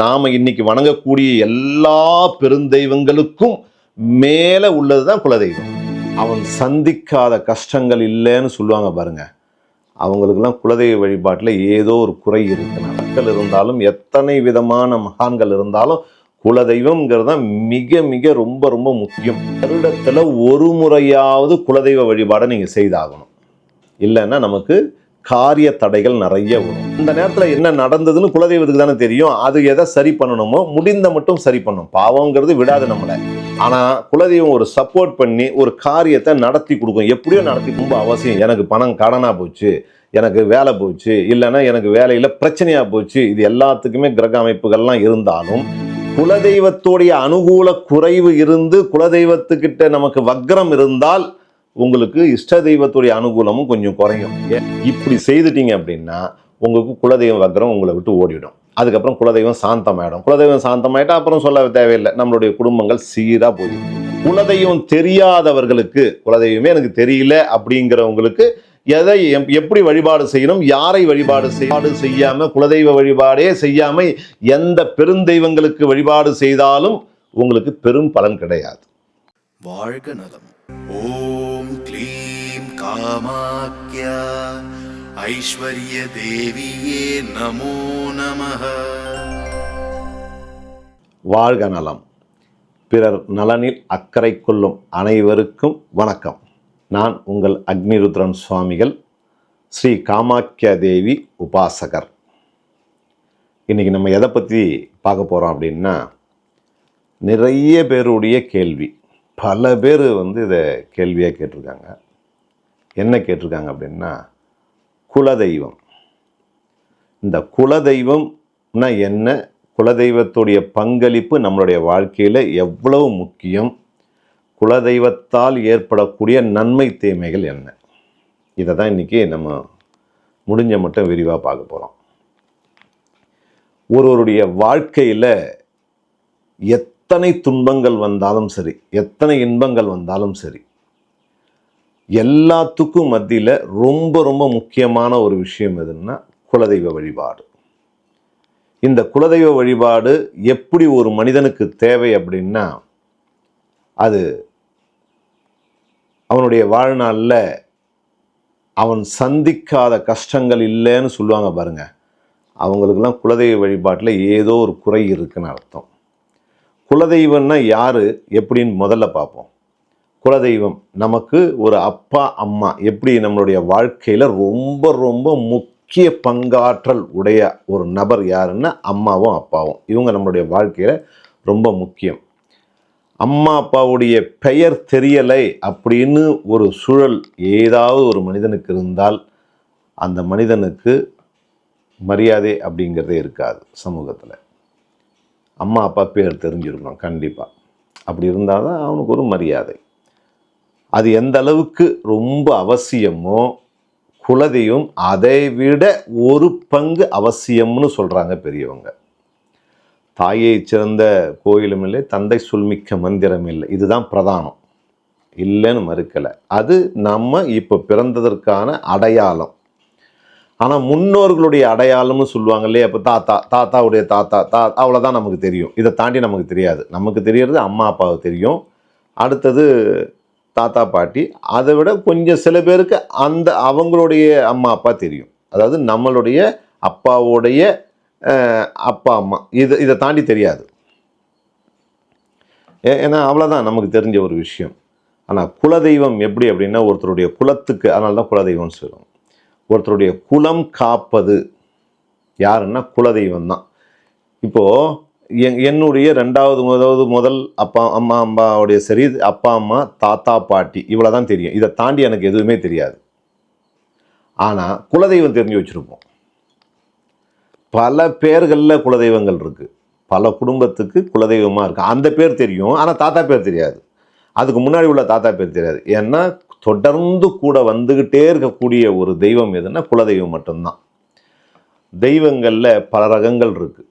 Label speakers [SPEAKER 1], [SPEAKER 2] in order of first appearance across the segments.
[SPEAKER 1] நாம இன்னைக்கு வணங்கக்கூடிய எல்லா பெருந்தெய்வங்களுக்கும் மேல உள்ளதுதான் குலதெய்வம். அவன் சந்திக்காத கஷ்டங்கள் இல்லைன்னு சொல்லுவாங்க பாருங்க. அவங்களுக்கெல்லாம் குலதெய்வ வழிபாட்டில் ஏதோ ஒரு குறை இருக்கு. மக்கள் இருந்தாலும் எத்தனை விதமான மகான்கள் இருந்தாலும் குலதெய்வம்ங்கிறது தான் மிக மிக ரொம்ப ரொம்ப முக்கியம். வருடத்தில் ஒரு முறையாவது குலதெய்வ வழிபாடை நீங்கள் செய்தாகணும். இல்லைன்னா நமக்கு காரிய தடைகள் நிறைய வரும். இந்த நேரத்தில் என்ன நடந்ததுன்னு குலதெய்வத்துக்கு தானே தெரியும். அது எதை சரி பண்ணணுமோ முடிந்த மட்டும் சரி பண்ணும். பாவங்கிறது விடாது நம்மளை. ஆனால் குலதெய்வம் ஒரு சப்போர்ட் பண்ணி ஒரு காரியத்தை நடத்தி கொடுக்கும். எப்படியோ நடத்தி ரொம்ப அவசியம். எனக்கு பணம் கடனாக போச்சு எனக்கு வேலை போச்சு இல்லைன்னா எனக்கு வேலையில் பிரச்சனையாக போச்சு. இது எல்லாத்துக்குமே கிரக அமைப்புகள்லாம் இருந்தாலும் குலதெய்வத்துடைய அனுகூல குறைவு இருந்து குலதெய்வத்துக்கிட்ட நமக்கு வக்ரம் இருந்தால் உங்களுக்கு இஷ்ட தெய்வத்துடைய அனுகூலமும் கொஞ்சம் குறையும். ஏன் இப்படி செய்துட்டீங்க அப்படின்னா உங்களுக்கு குலதெய்வம் வக்கரம் உங்களை விட்டு ஓடிவிடும் அதுக்கப்புறம் குலதெய்வம் சாந்தமாயிடும். குலதெய்வம் சாந்தமாயிட்டா அப்புறம் சொல்ல தேவையில்லை. நம்மளுடைய குடும்பங்கள் சீராக போயிடும். குலதெய்வம் தெரியாதவர்களுக்கு குலதெய்வமே எனக்கு தெரியல அப்படிங்கிறவங்களுக்கு எதை எப்படி வழிபாடு செய்யணும் யாரை வழிபாடு செய்யாடு செய்யாமல் குலதெய்வ வழிபாடே செய்யாமல் எந்த பெருந்தெய்வங்களுக்கு வழிபாடு செய்தாலும் உங்களுக்கு பெரும் பலன் கிடையாது.
[SPEAKER 2] வாழ்க நலம். ஓம் க்ளீம் காமாக்யா. ஐஸ்வர்ய தேவியே நமோ நமः
[SPEAKER 1] வாழ்க நலம். பிறர் நலனில் அக்கறை கொள்ளும் அனைவருக்கும் வணக்கம். நான் உங்கள் அக்னிருத்ரன் சுவாமிகள் ஸ்ரீ காமாக்கியா தேவி உபாசகர். இன்னைக்கு நம்ம எதை பற்றி பார்க்க போகிறோம் அப்படின்னா நிறைய பேருடைய கேள்வி. பல பேர் வந்து இதை கேள்வியாக கேட்டிருக்காங்க. என்ன கேட்டிருக்காங்க அப்படின்னா குலதெய்வம். இந்த குலதெய்வம்னா என்ன? குலதெய்வத்துடைய பங்களிப்பு நம்மளுடைய வாழ்க்கையில் எவ்வளவு முக்கியம்? குலதெய்வத்தால் ஏற்படக்கூடிய நன்மை தீமைகள் என்ன? இதை தான் இன்றைக்கி நம்ம முடிஞ்ச மட்டும் விரிவாக பார்க்க போகிறோம் ஒருவருடைய வாழ்க்கையில் எத் எத்தனை துன்பங்கள் வந்தாலும் சரி எத்தனை இன்பங்கள் வந்தாலும் சரி எல்லாத்துக்கும் மத்தியில் ரொம்ப ரொம்ப முக்கியமான ஒரு விஷயம் எதுன்னா குலதெய்வ வழிபாடு. இந்த குலதெய்வ வழிபாடு எப்படி ஒரு மனிதனுக்கு தேவை அப்படின்னா அது அவனுடைய வாழ்நாளில் அவன் சந்திக்காத கஷ்டங்கள் இல்லைன்னு சொல்லுவாங்க பாருங்கள் அவங்களுக்கெல்லாம் குலதெய்வ வழிபாட்டில் ஏதோ ஒரு குறை இருக்குன்னு அர்த்தம். குலதெய்வம்னா யார் எப்படின்னு முதல்ல பார்ப்போம். குலதெய்வம் நமக்கு ஒரு அப்பா அம்மா எப்படி நம்மளுடைய வாழ்க்கையில் ரொம்ப ரொம்ப முக்கிய பங்காற்றல் உடைய ஒரு நபர் யாருன்னா அம்மாவும் அப்பாவும். இவங்க நம்மளுடைய வாழ்க்கையில் ரொம்ப முக்கியம். அம்மா அப்பாவுடைய பெயர் தெரியலை அப்படின்னு ஒரு சூழல் ஏதாவது ஒரு மனிதனுக்கு இருந்தால் அந்த மனிதனுக்கு மரியாதை அப்படிங்கிறதே இருக்காது சமூகத்தில். அம்மா அப்பா பேர் தெரிஞ்சிருக்கணும் கண்டிப்பாக அப்படி இருந்தால் தான் அவனுக்கு ஒரு மரியாதை. அது எந்த அளவுக்கு ரொம்ப அவசியமோ குலதெய்வம் அதை விட ஒரு பங்கு அவசியம்னு சொல்கிறாங்க பெரியவங்க. தாயை சிறந்த கோயிலும் இல்லை தந்தை சொல்மிக்க மந்திரம் இல்லை. இதுதான் பிரதானம். இல்லைன்னு மறுக்கலை. அது நம்ம இப்போ பிறந்ததற்கான அடையாளம். ஆனால் முன்னோர்களுடைய அடையாளம்னு சொல்லுவாங்க இல்லையா? இப்போ தாத்தா தாத்தாவுடைய தாத்தா தா அவ்வளோதான் நமக்கு தெரியும். இதை தாண்டி நமக்கு தெரியாது. நமக்கு தெரியறது அம்மா அப்பாவுக்கு தெரியும். அடுத்தது தாத்தா பாட்டி. அதை விட கொஞ்சம் சில பேருக்கு அந்த அவங்களுடைய அம்மா அப்பா தெரியும். அதாவது நம்மளுடைய அப்பாவுடைய அப்பா அம்மா. இதை இதை தாண்டி தெரியாது. ஏ- ஏன்னா அவ்வளோதான் நமக்கு தெரிஞ்ச ஒரு விஷயம். ஆனால் குலதெய்வம் எப்படி அப்படின்னா ஒருத்தருடைய குலத்துக்கு அதனால தான் குலதெய்வம்னு சொல்லுவோம் ஒருத்தருடைய குலம் காப்பது. யாருன்னா குலதெய்வம் தான் இப்போது என் என்னுடைய ரெண்டாவது முதலாவது முதல் அப்பா அம்மா அம்மாவுடைய சரி அப்பா அம்மா தாத்தா பாட்டி இவ்வளோ தான் தெரியும். இதை தாண்டி எனக்கு எதுவுமே தெரியாது. ஆனால் குலதெய்வம் தெரிஞ்சு வச்சுருப்போம். பல பேர்களில் குலதெய்வங்கள் இருக்குது பல குடும்பத்துக்கு குலதெய்வமாக இருக்குது அந்த பேர் தெரியும். ஆனால் தாத்தா பேர் தெரியாது. அதுக்கு முன்னாடி உள்ள தாத்தா பேர் தெரியாது. ஏன்னா தொடர்ந்து கூட வந்துக்கிட்டே இருக்கக்கூடிய ஒரு தெய்வம் எதுன்னா குலதெய்வம் மட்டும்தான். தெய்வங்களில் பல ரகங்கள் இருக்குது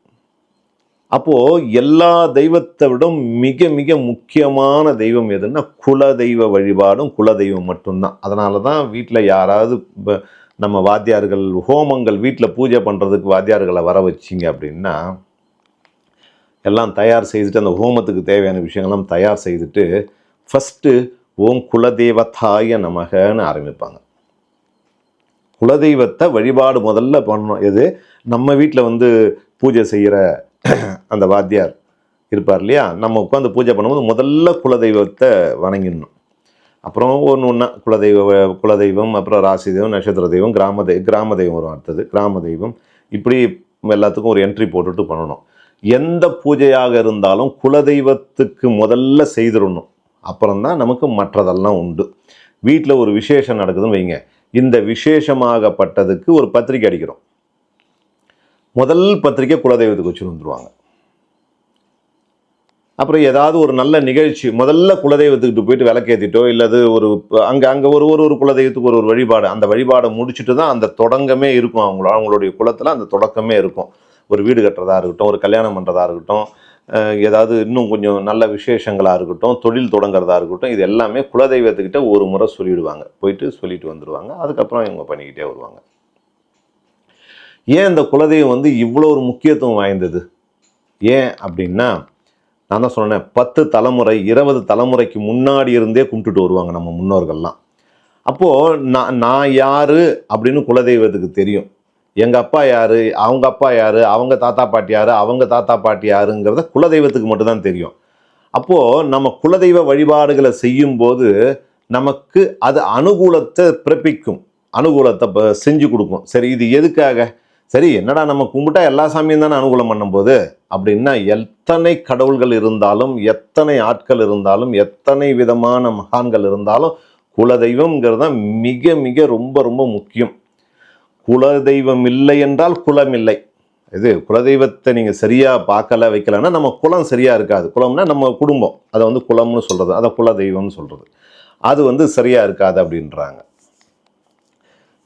[SPEAKER 1] அப்போது எல்லா தெய்வத்தை விடும் மிக மிக முக்கியமான தெய்வம் எதுன்னா குலதெய்வ வழிபாடும் குலதெய்வம் மட்டும்தான். அதனால தான் வீட்டில் யாராவது நம்ம வாத்தியார்கள் ஹோமங்கள் வீட்டில் பூஜை பண்ணுறதுக்கு வாத்தியார்களை வர வச்சிங்க அப்படின்னா எல்லாம் தயார் செய்துட்டு அந்த ஹோமத்துக்கு தேவையான விஷயங்கள்லாம் தயார் செய்துட்டு ஃபஸ்ட்டு ஓம் குலதெய்வத்தாய நமகன்னு ஆரம்பிப்பாங்க. குலதெய்வத்தை வழிபாடு முதல்ல பண்ணணும். எது? நம்ம வீட்டில் வந்து பூஜை செய்கிற அந்த வாத்தியார் இருப்பார் இல்லையா? நம்ம உட்காந்து பூஜை பண்ணும்போது முதல்ல குலதெய்வத்தை வணங்கிடணும். அப்புறம் ஒன்று ஒன்றா குலதெய்வ குலதெய்வம் அப்புறம் ராசி தெய்வம் நட்சத்திர தெய்வம் கிராம தெய் கிராம தெய்வம் வரும் அடுத்தது. கிராம தெய்வம். இப்படி எல்லாத்துக்கும் ஒரு என்ட்ரி போட்டுட்டு பண்ணணும். எந்த பூஜையாக இருந்தாலும் குலதெய்வத்துக்கு முதல்ல செய்திடணும். அப்புறம்தான் நமக்கு மற்றதெல்லாம் உண்டு. வீட்டில் ஒரு விசேஷம் நடக்குதுன்னு வைங்க. இந்த விசேஷமாகப்பட்டதுக்கு ஒரு பத்திரிக்கை அடிக்கிறோம். முதல் பத்திரிக்கை குலதெய்வத்துக்கு வச்சுட்டு வந்துடுவாங்க அப்புறம் ஏதாவது ஒரு நல்ல நிகழ்ச்சி முதல்ல குலதெய்வத்துக்கிட்ட போயிட்டு விளக்கேற்றிட்டோ இல்லது ஒரு அங்கே அங்கே ஒரு ஒரு ஒரு குலதெய்வத்துக்கு ஒரு ஒரு வழிபாடு அந்த வழிபாடை முடிச்சுட்டு தான் அந்த தொடங்கமே இருக்கும். அவங்கள அவங்களுடைய குலத்தில் அந்த தொடக்கமே இருக்கும். ஒரு வீடு கட்டுறதா இருக்கட்டும் ஒரு கல்யாணம் பண்ணுறதா இருக்கட்டும் ஏதாவது இன்னும் கொஞ்சம் நல்ல விசேஷங்களாக இருக்கட்டும் தொழில் தொடங்குறதா இருக்கட்டும் இது எல்லாமே குலதெய்வத்துக்கிட்ட ஒரு முறை சொல்லிவிடுவாங்க போயிட்டு சொல்லிட்டு வந்துடுவாங்க அதுக்கப்புறம் இவங்க பண்ணிக்கிட்டே வருவாங்க. ஏன் இந்த குலதெய்வம் வந்து இவ்வளோ ஒரு முக்கியத்துவம் வாய்ந்தது? ஏன் அப்படின்னா நான் தான் சொன்னேன் பத்து தலைமுறை இருபது தலைமுறைக்கு முன்னாடி இருந்தே கும்பிட்டுட்டு வருவாங்க நம்ம முன்னோர்கள்லாம். அப்போது நான் நான் யார் அப்படின்னு குலதெய்வத்துக்கு தெரியும். எங்கள் அப்பா யார்? அவங்க அப்பா யார்? அவங்க தாத்தா பாட்டி யார்? அவங்க தாத்தா பாட்டி யாருங்கிறத குலதெய்வத்துக்கு மட்டும்தான் தெரியும். அப்போது நம்ம குலதெய்வ வழிபாடுகளை செய்யும்போது நமக்கு அது அனுகூலத்தை பிறப்பிக்கும். அனுகூலத்தை இப்போ செஞ்சு கொடுக்கும். சரி இது எதுக்காக? சரி என்னடா நம்ம கும்பிட்டா எல்லா சாமியும் தானே அனுகூலம் பண்ணும்போது? அப்படின்னா எத்தனை கடவுள்கள் இருந்தாலும் எத்தனை ஆட்கள் இருந்தாலும் எத்தனை விதமான மகான்கள் இருந்தாலும் குலதெய்வம்ங்கிறது தான் மிக மிக ரொம்ப ரொம்ப முக்கியம். குலதெய்வம் இல்லை என்றால் குலம் இல்லை இது குலதெய்வத்தை நீங்கள் சரியாக பார்க்கல வைக்கலன்னா நம்ம குலம் சரியாக இருக்காது. குலம்னா நம்ம குடும்பம். அதை வந்து குலம்னு சொல்கிறது அதை குலதெய்வம்னு சொல்கிறது அது வந்து சரியாக இருக்காது அப்படின்றாங்க.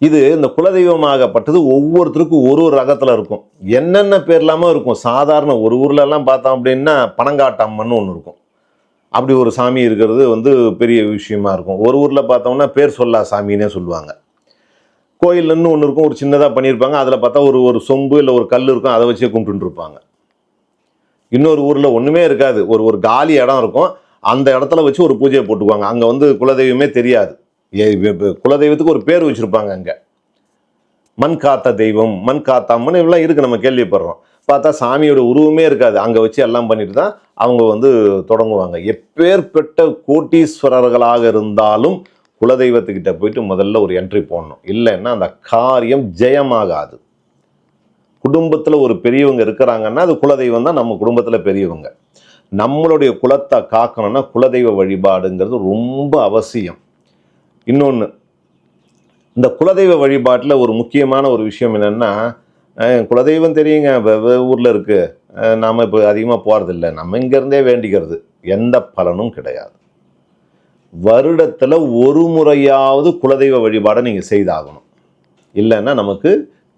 [SPEAKER 1] இது இந்த குலதெய்வமாகப்பட்டது ஒவ்வொருத்தருக்கும் ஒரு ஒரு ரகத்தில் இருக்கும். என்னென்ன பேர் இல்லாமல் இருக்கும். சாதாரண ஒரு ஊர்லலாம் பார்த்தோம் அப்படின்னா பனங்காட்டம்மன்னு ஒன்று இருக்கும். அப்படி ஒரு சாமி இருக்கிறது வந்து பெரிய விஷயமா இருக்கும். ஒரு ஊரில் பார்த்தோம்னா பேர் சொல்லா சாமின்னே சொல்லுவாங்க. கோயில்னு ஒன்று இருக்கும் ஒரு சின்னதாக பண்ணியிருப்பாங்க அதில் பார்த்தா ஒரு ஒரு சொம்பு இல்லை ஒரு கல் இருக்கும் அதை வச்சே கும்பிட்டுருப்பாங்க. இன்னொரு ஊரில் ஒன்றுமே இருக்காது. ஒரு ஒரு காலி இடம் இருக்கும். அந்த இடத்துல வச்சு ஒரு பூஜையை போட்டுக்குவாங்க. அங்கே வந்து குலதெய்வமே தெரியாது. ஏ- குலதெய்வத்துக்கு ஒரு பேர் வச்சுருப்பாங்க அங்கே. மண் காத்த தெய்வம் மண் காத்தாம்மன் இவெல்லாம் இருக்குது நம்ம கேள்விப்படுறோம். பார்த்தா சாமியோட உருவமே இருக்காது. அங்கே வச்சு எல்லாம் பண்ணிட்டு தான் அவங்க வந்து தொடங்குவாங்க. எப்பேற்பட்ட கோட்டீஸ்வரர்களாக இருந்தாலும் குலதெய்வத்துக்கிட்ட போயிட்டு முதல்ல ஒரு என்ட்ரி போடணும். இல்லைன்னா அந்த காரியம் ஜெயமாகாது. குடும்பத்தில் ஒரு பெரியவங்க இருக்கிறாங்கன்னா அது குலதெய்வம் தான் நம்ம குடும்பத்தில் பெரியவங்க. நம்மளுடைய குலத்தை காக்கணும்னா குலதெய்வ வழிபாடுங்கிறது ரொம்ப அவசியம். இன்னொன்று இந்த குலதெய்வ வழிபாட்டில் ஒரு முக்கியமான ஒரு விஷயம் என்னென்னா குலதெய்வம் தெரியுங்க ஊரில் இருக்குது நாம் இப்போ அதிகமாக போகிறதில்ல நம்ம இங்கேருந்தே வேண்டிக்கிறது. எந்த பலனும் கிடையாது. வருடத்தில் ஒரு முறையாவது குலதெய்வ வழிபாடை நீங்கள் செய்தாகணும். இல்லைன்னா நமக்கு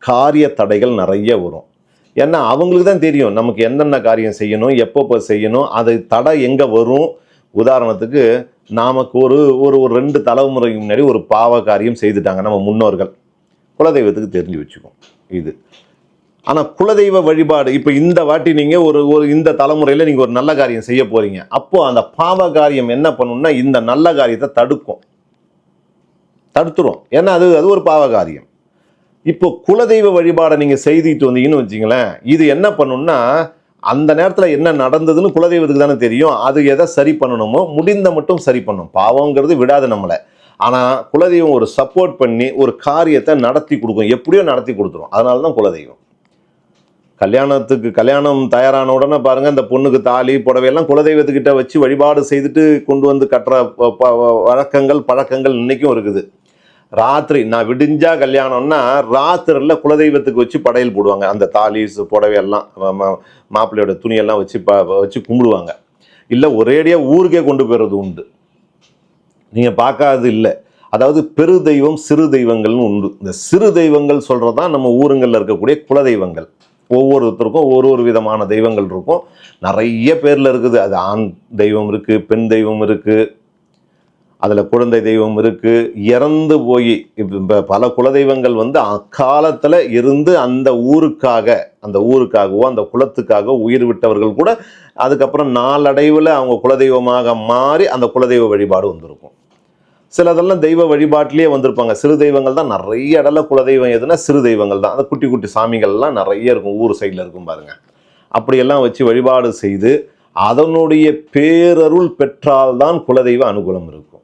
[SPEAKER 1] காரிய தடைகள் நிறைய வரும். ஏன்னா அவங்களுக்கு தான் தெரியும் நமக்கு என்னென்ன காரியம் செய்யணும் எப்பப்போ செய்யணும் அது தடை எங்கே வரும். உதாரணத்துக்கு நமக்கு ஒரு ஒரு ஒரு ரெண்டு தலைமுறைக்கு முன்னாடி ஒரு பாவ காரியம் செய்துட்டாங்க நம்ம முன்னோர்கள். குலதெய்வத்துக்கு தெரிஞ்சு வச்சுக்கோம் இது. ஆனால் குலதெய்வ வழிபாடு இப்போ இந்த வாட்டி நீங்கள் ஒரு ஒரு இந்த தலைமுறையில் நீங்கள் ஒரு நல்ல காரியம் செய்ய போகிறீங்க அப்போது அந்த பாவ காரியம் என்ன பண்ணும்னா இந்த நல்ல காரியத்தை தடுக்கும். தடுத்துரும். ஏன்னா அது அது ஒரு பாவ காரியம். இப்போ குலதெய்வ வழிபாடை நீங்கள் செய்துட்டு வந்தீங்கன்னு வச்சிங்களேன் இது என்ன பண்ணணுன்னா அந்த நேரத்தில் என்ன நடந்ததுன்னு குலதெய்வத்துக்கு தானே தெரியும். அது எதை சரி பண்ணணுமோ முடிந்த மட்டும் சரி பண்ணும். பாவங்கிறது விடாது நம்மளை. ஆனால் குலதெய்வம் ஒரு சப்போர்ட் பண்ணி ஒரு காரியத்தை நடத்தி கொடுக்கும். எப்படியோ நடத்தி கொடுத்துரும். அதனால தான் குலதெய்வம். கல்யாணத்துக்கு கல்யாணம் தயாரான உடனே பாருங்க இந்த பொண்ணுக்கு தாலி புடவையெல்லாம் குலதெய்வத்துக்கிட்ட வச்சு வழிபாடு செய்துட்டு கொண்டு வந்து கட்டுற ப- வழக்கங்கள் பழக்கங்கள் இன்றைக்கும் இருக்குது. ராத்திரி நான் விடிஞ்சா கல்யாணம்னா ராத்திரில குலதெய்வத்துக்கு வச்சு படையல் போடுவாங்க. அந்த தாலி சு- புடவையெல்லாம் மாப்பிள்ளையோட துணியெல்லாம் வச்சு ப வச்சு கும்பிடுவாங்க. இல்லை ஒரேடியாக ஊருக்கே கொண்டு போயிடுறது உண்டு. நீங்கள் பார்க்காதது இல்லை. அதாவது பெரு தெய்வம் சிறு தெய்வங்கள்னு உண்டு. இந்த சிறு தெய்வங்கள் சொல்கிறது தான் நம்ம ஊருங்களில் இருக்கக்கூடிய குலதெய்வங்கள். ஒவ்வொருத்தருக்கும் ஒரு ஒரு விதமான தெய்வங்கள் இருக்கும். நிறைய பேரில் இருக்குது. அது ஆண் தெய்வம் இருக்குது பெண் தெய்வம் இருக்குது அதில் குழந்தை தெய்வம் இருக்குது இறந்து போய் இப்போ பல குலதெய்வங்கள் வந்து அக்காலத்தில் இருந்து அந்த ஊருக்காக அந்த ஊருக்காகவோ அந்த குலத்துக்காக உயிர் விட்டவர்கள் கூட அதுக்கப்புறம் நாளடைவில் அவங்க குலதெய்வமாக மாறி அந்த குலதெய்வ வழிபாடு வந்திருக்கும். சிலதெல்லாம் தெய்வ வழிபாட்டிலேயே வந்திருப்பாங்க. சிறு தெய்வங்கள் தான் நிறைய இடல குலதெய்வம் எதுனா சிறு தெய்வங்கள் தான். அந்த குட்டி குட்டி சாமிகள்லாம் நிறைய இருக்கும். ஊர் சைடில் இருக்கும் பாருங்கள் அப்படியெல்லாம் வச்சு வழிபாடு செய்து அதனுடைய பேரருள் பெற்றால்தான் குலதெய்வ அனுகூலம் இருக்கும்.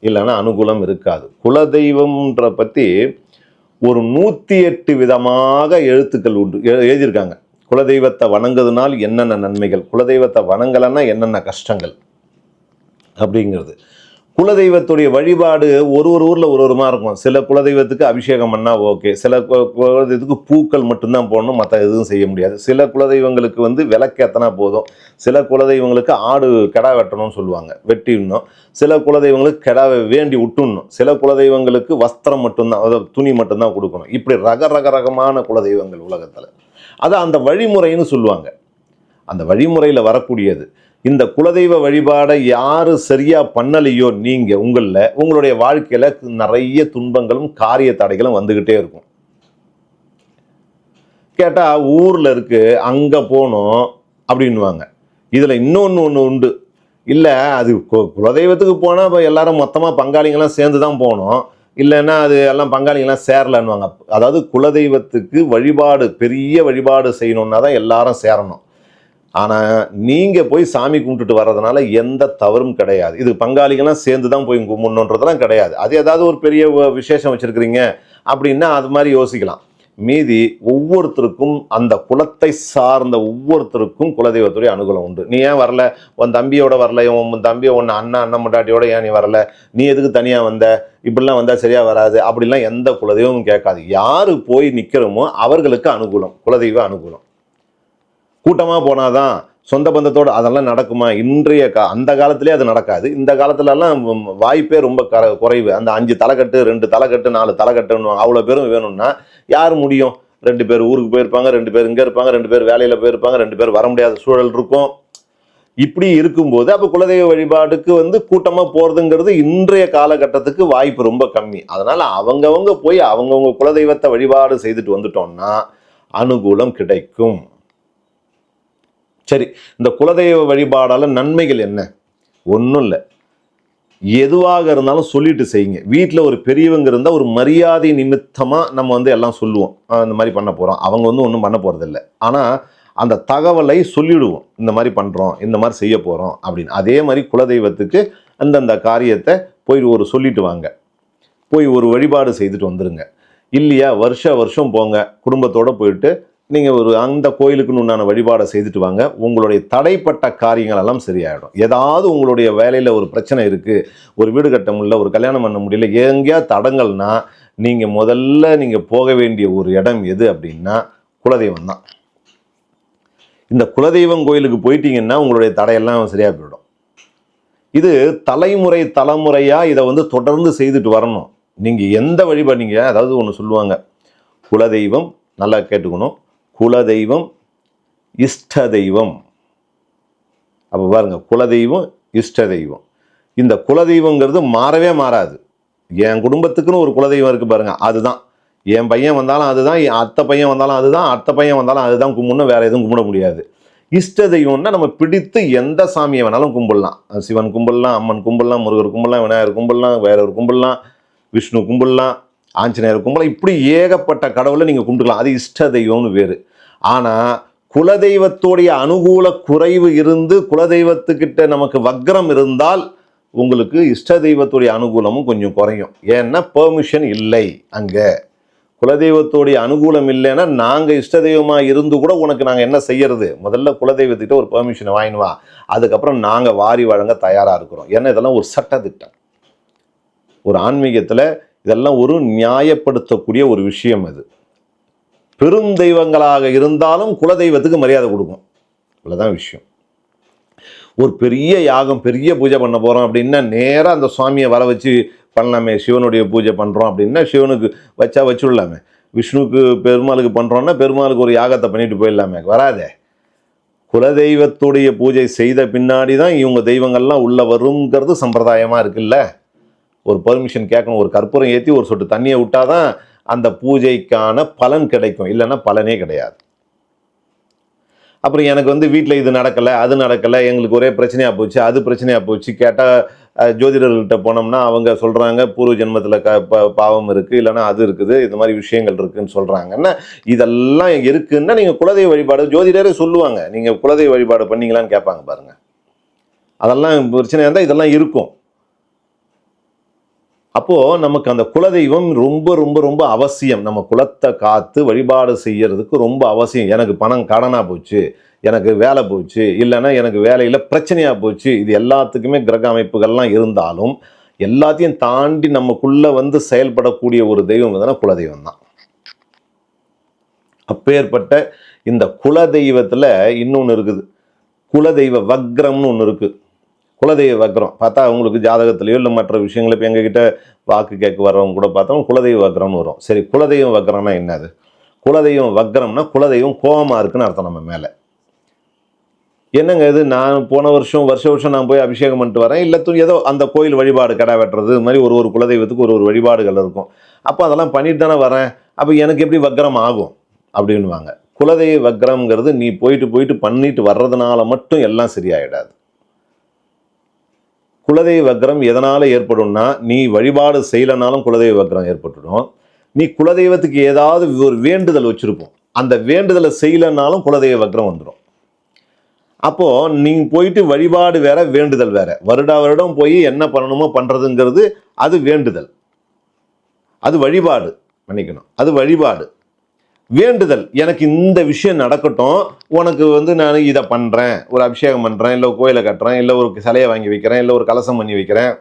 [SPEAKER 1] இல்லைன்னா அனுகூலம் இருக்காது. குலதெய்வம்ன்ற பற்றி ஒரு நூற்றி எட்டு விதமாக எழுத்துக்கள் உண்டு. எ- எழுதியிருக்காங்க. குலதெய்வத்தை வணங்குறதுனால் என்னென்ன நன்மைகள்? குலதெய்வத்தை வணங்கலைன்னா என்னென்ன கஷ்டங்கள்? அப்படிங்கிறது. குலதெய்வத்துடைய வழிபாடு ஒரு ஒரு ஊரில் ஒரு ஒருமா இருக்கும். சில குலதெய்வத்துக்கு அபிஷேகம் பண்ணால் ஓகே சில குலதெய்வத்துக்கு பூக்கள் மட்டும்தான் போடணும். மற்ற எதுவும் செய்ய முடியாது. சில குலதெய்வங்களுக்கு வந்து விளக்கேத்தனா போதும். சில குலதெய்வங்களுக்கு ஆடு கிடா வெட்டணும்னு சொல்லுவாங்க. வெட்டிடணும் சில குலதெய்வங்களுக்கு கிடா வேண்டி விட்டுணும் சில குலதெய்வங்களுக்கு வஸ்திரம் மட்டும்தான் அதாவது துணி மட்டும்தான் கொடுக்கணும். இப்படி ரக ரக ரகமான குலதெய்வங்கள் உலகத்தில். அது அந்த வழிமுறைன்னு சொல்லுவாங்க. அந்த வழிமுறையில் வரக்கூடியது. இந்த குலதெய்வ வழிபாடை யார் சரியாக பண்ணலையோ நீங்கள் உங்களில் உங்களுடைய வாழ்க்கையில் நிறைய துன்பங்களும் காரிய தடைகளும் வந்துக்கிட்டே இருக்கும். கேட்டால் ஊரில் இருக்கு அங்கே போகணும் அப்படின்னுவாங்க. இதில் இன்னொன்று ஒன்று உண்டு. இல்லை அது குலதெய்வத்துக்கு போனால் இப்போ எல்லாரும் மொத்தமாக பங்காளிங்கெல்லாம் சேர்ந்து தான் போகணும் இல்லைன்னா அது எல்லாம் பங்காளிங்கெல்லாம் சேரலன்னுவாங்க. அதாவது குலதெய்வத்துக்கு வழிபாடு பெரிய வழிபாடு செய்யணுன்னா தான் எல்லாரும் சேரணும். ஆனால் நீங்கள் போய் சாமி கும்பிட்டுட்டு வர்றதுனால எந்த தவறும் கிடையாது. இது பங்காளிகள்லாம் சேர்ந்து தான் போய் கும்பிடணுன்றதெல்லாம் கிடையாது. அது ஏதாவது ஒரு பெரிய விசேஷம் வச்சுருக்கிறீங்க அப்படின்னா அது மாதிரி யோசிக்கலாம். மீதி ஒவ்வொருத்தருக்கும் அந்த குலத்தை சார்ந்த ஒவ்வொருத்தருக்கும் குலதெய்வத்துடைய அனுகூலம் உண்டு. நீ ஏன் வரல? உன் தம்பியோட வரல. உன் தம்பியை உன் அண்ணன் அண்ணன் முட்டாட்டியோட ஏன் நீ வரல? நீ எதுக்கு தனியாக வந்த? இப்படிலாம் வந்தால் சரியாக வராது. அப்படிலாம் எந்த குலதெய்வமும் கேட்காது. யார் போய் நிற்கிறோமோ அவர்களுக்கு அனுகூலம் குலதெய்வ அனுகூலம். கூட்டமாக போனாதான் சொந்த பந்தத்தோடு அதெல்லாம் நடக்குமா? இன்றைய கா அந்த காலத்திலே அது நடக்காது. இந்த காலத்துலலாம் வாய்ப்பே ரொம்ப கர குறைவு. அந்த அஞ்சு தலைக்கட்டு ரெண்டு தலைக்கட்டு நாலு தலைக்கட்டுன்னு அவ்வளோ பேரும் வேணும்னா யார் முடியும்? ரெண்டு பேர் ஊருக்கு போயிருப்பாங்க ரெண்டு பேர் இங்கே இருப்பாங்க ரெண்டு பேர் வேலையில் போயிருப்பாங்க ரெண்டு பேர் வர முடியாத சூழல் இருக்கும். இப்படி இருக்கும்போது அப்போ குலதெய்வ வழிபாடுக்கு வந்து கூட்டமாக போகிறதுங்கிறது இன்றைய காலகட்டத்துக்கு வாய்ப்பு ரொம்ப கம்மி. அதனால் அவங்கவங்க போய் அவங்கவுங்க குலதெய்வத்தை வழிபாடு செய்துட்டு வந்துட்டோம்னா அனுகூலம் கிடைக்கும். சரி இந்த குலதெய்வ வழிபாடால் நன்மைகள் என்ன? ஒன்றும் இல்லை. எதுவாக இருந்தாலும் சொல்லிட்டு செய்யுங்க. வீட்டில் ஒரு பெரியவங்க இருந்தால் ஒரு மரியாதை நிமித்தமாக நம்ம வந்து எல்லாம் சொல்லுவோம். இந்த மாதிரி பண்ண போகிறோம் அவங்க வந்து ஒன்றும் பண்ண போகிறதில்ல ஆனால் அந்த தகவலை சொல்லிவிடுவோம் இந்த மாதிரி பண்ணுறோம் இந்த மாதிரி செய்ய போகிறோம் அப்படின்னு. அதே மாதிரி குலதெய்வத்துக்கு அந்தந்த காரியத்தை போய் ஒரு சொல்லிட்டு வாங்க. போய் ஒரு வழிபாடு செய்துட்டு வந்துடுங்க இல்லையா வருஷ வருஷம் போங்க. குடும்பத்தோடு போயிட்டு நீங்கள் ஒரு அந்த கோயிலுக்குன்னு உண்டான வழிபாடை செய்துட்டு வாங்க. உங்களுடைய தடைப்பட்ட காரியங்கள் எல்லாம் சரியாயிடும். ஏதாவது உங்களுடைய வேலையில் ஒரு பிரச்சனை இருக்குது ஒரு வீடு கட்ட முடியல ஒரு கல்யாணம் பண்ண முடியல எங்கேயா தடங்கள்னா நீங்கள் முதல்ல நீங்கள் போக வேண்டிய ஒரு இடம் எது அப்படின்னா குலதெய்வம் தான். இந்த குலதெய்வம் கோயிலுக்கு போயிட்டீங்கன்னா உங்களுடைய தடையெல்லாம் சரியாக போயிடும். இது தலைமுறை தலைமுறையாக இதை வந்து தொடர்ந்து செய்துட்டு வரணும். நீங்கள் எந்த வழிபாடிங்க அதாவது ஒன்று சொல்லுவாங்க. குலதெய்வம் நல்லா கேட்டுக்கணும். குலதெய்வம் இஷ்ட தெய்வம் அப்போ பாருங்கள் குலதெய்வம் இஷ்ட தெய்வம் இந்த குலதெய்வங்கிறது மாறவே மாறாது. என் குடும்பத்துக்குன்னு ஒரு குலதெய்வம் இருக்குது பாருங்கள் அதுதான். என் பையன் வந்தாலும் அதுதான் என் அத்தை பையன் வந்தாலும் அதுதான் அத்தை பையன் வந்தாலும் அதுதான் கும்பிடணும் வேறு எதுவும் கும்பிட முடியாது. இஷ்ட தெய்வம்னா நம்ம பிடித்து எந்த சாமியை வேணாலும் கும்பிடலாம். சிவன் கும்பிடலாம் அம்மன் கும்பிடலாம் முருகர் கும்பிடலாம் விநாயகர் கும்பிடலாம் வேற ஒரு கும்பிடலாம் விஷ்ணு கும்பிடலாம் ஆஞ்சநேயர் கும்பிடலாம். இப்படி ஏகப்பட்ட கடவுளை நீங்கள் கும்பிட்டுக்கலாம். அது இஷ்ட தெய்வம்னு வேறு. ஆனால் குலதெய்வத்தோடைய அனுகூல குறைவு இருந்து குலதெய்வத்துக்கிட்ட நமக்கு வக்ரம் இருந்தால் உங்களுக்கு இஷ்ட தெய்வத்துடைய அனுகூலமும் கொஞ்சம் குறையும். ஏன்னா பெர்மிஷன் இல்லை அங்கே. குலதெய்வத்தோடைய அனுகூலம் இல்லைன்னா நாங்கள் இஷ்ட தெய்வமாக இருந்து கூட உனக்கு நாங்கள் என்ன செய்யறது? முதல்ல குலதெய்வத்திட்ட ஒரு பெர்மிஷனை வாங்கினு வா. அதுக்கப்புறம் நாங்கள் வாரி வழங்க தயாராக இருக்கிறோம். ஏன்னா இதெல்லாம் ஒரு சட்டத்திட்டம். ஒரு ஆன்மீகத்தில் இதெல்லாம் ஒரு நியாயப்படுத்தக்கூடிய ஒரு விஷயம் அது. பெரும் தெய்வங்களாக இருந்தாலும் குலதெய்வத்துக்கு மரியாதை கொடுக்கும். இவ்வளோதான் விஷயம். ஒரு பெரிய யாகம் பெரிய பூஜை பண்ண போகிறோம் அப்படின்னா நேராக அந்த சுவாமியை வர வச்சு பண்ணலாமே. சிவனுடைய பூஜை பண்ணுறோம் அப்படின்னா சிவனுக்கு வச்சா வச்சுடலாமே. விஷ்ணுவுக்கு பெருமாளுக்கு பண்ணுறோன்னா பெருமாளுக்கு ஒரு யாகத்தை பண்ணிட்டு போயிடலாமே. வராதே. குலதெய்வத்துடைய பூஜை செய்த பின்னாடி தான் இவங்க தெய்வங்கள்லாம் உள்ளே வருங்கிறது சம்பிரதாயமாக இருக்குல்ல. ஒரு பெர்மிஷன் கேட்கணும். ஒரு கற்பூரம் ஏற்றி ஒரு சொட்டு தண்ணியை விட்டாதான் அந்த பூஜைக்கான பலன் கிடைக்கும். இல்லைன்னா பலனே கிடையாது. அப்புறம் எனக்கு வந்து வீட்டில் இது நடக்கலை அது நடக்கலை எங்களுக்கு ஒரே பிரச்சனையாக போச்சு அது பிரச்சனையாக போச்சு. கேட்டால் ஜோதிடர்கள்ட்ட போனோம்னா அவங்க சொல்கிறாங்க பூர்வ ஜென்மத்தில் க ப- பாவம் இருக்குது இல்லைன்னா அது இருக்குது இந்த மாதிரி விஷயங்கள் இருக்குதுன்னு சொல்கிறாங்கன்னா இதெல்லாம் இருக்குன்னா நீங்கள் குலதெய்வ வழிபாடு ஜோதிடரே சொல்லுவாங்க. நீங்கள் குலதெய்வ வழிபாடு பண்ணீங்களான்னு கேட்பாங்க பாருங்கள் அதெல்லாம் பிரச்சனையாக இருந்தால் இதெல்லாம் இருக்கும். அப்போது நமக்கு அந்த குலதெய்வம் ரொம்ப ரொம்ப ரொம்ப அவசியம். நம்ம குலத்தை காத்து வழிபாடு செய்யறதுக்கு ரொம்ப அவசியம். எனக்கு பணம் கடனாக போச்சு எனக்கு வேலை போச்சு இல்லைன்னா எனக்கு வேலையில் பிரச்சனையாக போச்சு இது எல்லாத்துக்குமே கிரக அமைப்புகள்லாம் இருந்தாலும் எல்லாத்தையும் தாண்டி நமக்குள்ளே வந்து செயல்படக்கூடிய ஒரு தெய்வம் எதுனா குலதெய்வம் தான். அப்பேற்பட்ட இந்த குலதெய்வத்தில் இன்னொன்று இருக்குது. குலதெய்வ வக்ரம்னு ஒன்று இருக்குது குலதெய்வ வக்ரம். பார்த்தா அவங்களுக்கு ஜாதகத்திலையோ இல்லை மற்ற விஷயங்கள இப்போ எங்ககிட்ட வாக்கு கேட்க வர்றவங்க கூட பார்த்தோம் குலதெய்வ வக்ரம்னு வரும். சரி குலதெய்வம் வக்ரம்னா என்னது? குலதெய்வம் வக்ரம்னா குலதெய்வம் கோபமாக இருக்குன்னு அர்த்தம் நம்ம மேலே. என்னங்க இது? நான் போன வருஷம் வருஷ வருஷம் நான் போய் அபிஷேகம் பண்ணிட்டு வரேன். இல்லை ஏதோ அந்த கோயில் வழிபாடு கடை வெட்டுறது இது மாதிரி ஒரு ஒரு குலதெய்வத்துக்கு ஒரு ஒரு வழிபாடுகள் இருக்கும். அப்போ அதெல்லாம் பண்ணிட்டு தானே வரேன். அப்போ எனக்கு எப்படி வக்ரம் ஆகும்? அப்படின்வாங்க குலதெய்வ வக்ரம்ங்கிறது நீ போயிட்டு போயிட்டு பண்ணிட்டு வர்றதுனால மட்டும் எல்லாம் சரியாயிடாது. குலதெய்வ வக்ரம் எதனால் ஏற்படும்னா நீ வழிபாடு செய்யலைனாலும் குலதெய்வ வக்ரம் ஏற்பட்டுடும். நீ குலதெய்வத்துக்கு ஏதாவது ஒரு வேண்டுதல் வச்சுருப்போம். அந்த வேண்டுதலை செய்யலைனாலும் குலதெய்வ வக்ரம் வந்துடும் அப்போது நீங்கள் போயிட்டு வழிபாடு வேற வேண்டுதல் வேற. வருடா வருடம் போய் என்ன பண்ணணுமோ பண்ணுறதுங்கிறது அது வேண்டுதல். அது வழிபாடு நினைக்கணும் அது வழிபாடு. வேண்டுதல். எனக்கு இந்த விஷயம் நடக்கட்டும். உனக்கு வந்து நான் இதை பண்ணுறேன் ஒரு அபிஷேகம் பண்ணுறேன் இல்லை கோயிலை கட்டுறேன். இல்லை ஒரு சிலையை வாங்கி வைக்கிறேன். இல்லை ஒரு கலசம் பண்ணி வைக்கிறேன்.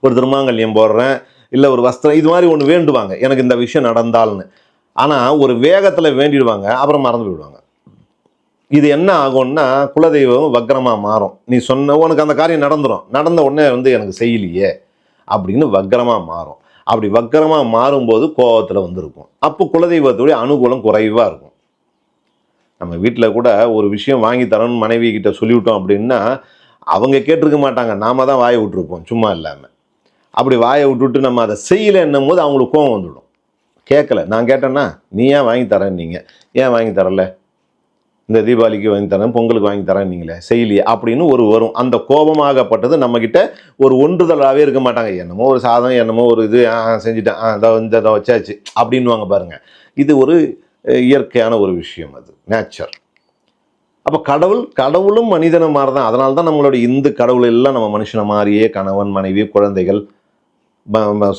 [SPEAKER 1] ஒரு திருமாங்கல்யம் போடுறேன். இல்லை ஒரு வஸ்திரம். இது மாதிரி ஒன்று வேண்டுவாங்க. எனக்கு இந்த விஷயம் நடந்தால்னு. ஆனால் ஒரு வேகத்தில் வேண்டிடுவாங்க. அப்புறம் மறந்து போயிடுவாங்க. இது என்ன ஆகும்னா குலதெய்வம் வக்ரமாக மாறும். நீ சொன்ன உனக்கு அந்த காரியம் நடந்துடும் நடந்த உடனே வந்து எனக்கு செய்யலையே. அப்படின்னு வக்ரமாக மாறும். அப்படி வக்கரமாக மாறும்போது கோபத்தில் வந்திருக்கும். அப்போ குலதெய்வத்துடைய அனுகூலம் குறைவாக இருக்கும். நம்ம வீட்டில் கூட ஒரு விஷயம் வாங்கி தரணும்னு மனைவி கிட்ட சொல்லிவிட்டோம் அப்படின்னா அவங்க கேட்டிருக்க மாட்டாங்க. நாம தான் வாயை விட்டுருப்போம் சும்மா இல்லாமல் அப்படி வாயை விட்டுட்டு நம்ம அதை செய்யலைன்னும் போது அவங்களுக்கு கோவம் வந்துவிடும் கேட்கல. நான் கேட்டேன்னா நீ ஏன் வாங்கி தரேன் நீங்கள் ஏன் வாங்கி தரல? இந்த தீபாவளிக்கு வாங்கி தரேன் பொங்கலுக்கு வாங்கி தரேன் நீங்களே. செய்யலையே அப்படின்னு ஒரு வரும். அந்த கோபமாகப்பட்டது நம்மக்கிட்ட ஒரு ஒன்றுதலாகவே இருக்க மாட்டாங்க. என்னமோ ஒரு சாதம் என்னமோ ஒரு இது ஆ செஞ்சுட்டேன் அதை இந்த இதை வச்சாச்சு அப்படின்வாங்க பாருங்கள் இது ஒரு இயற்கையான ஒரு விஷயம் அது. நேச்சர் அப்போ கடவுள் கடவுளும் மனிதனை மாதிரி தான் அதனால தான் நம்மளுடைய இந்து கடவுள் எல்லாம் நம்ம மனுஷனை மாதிரியே கணவன் மனைவி குழந்தைகள்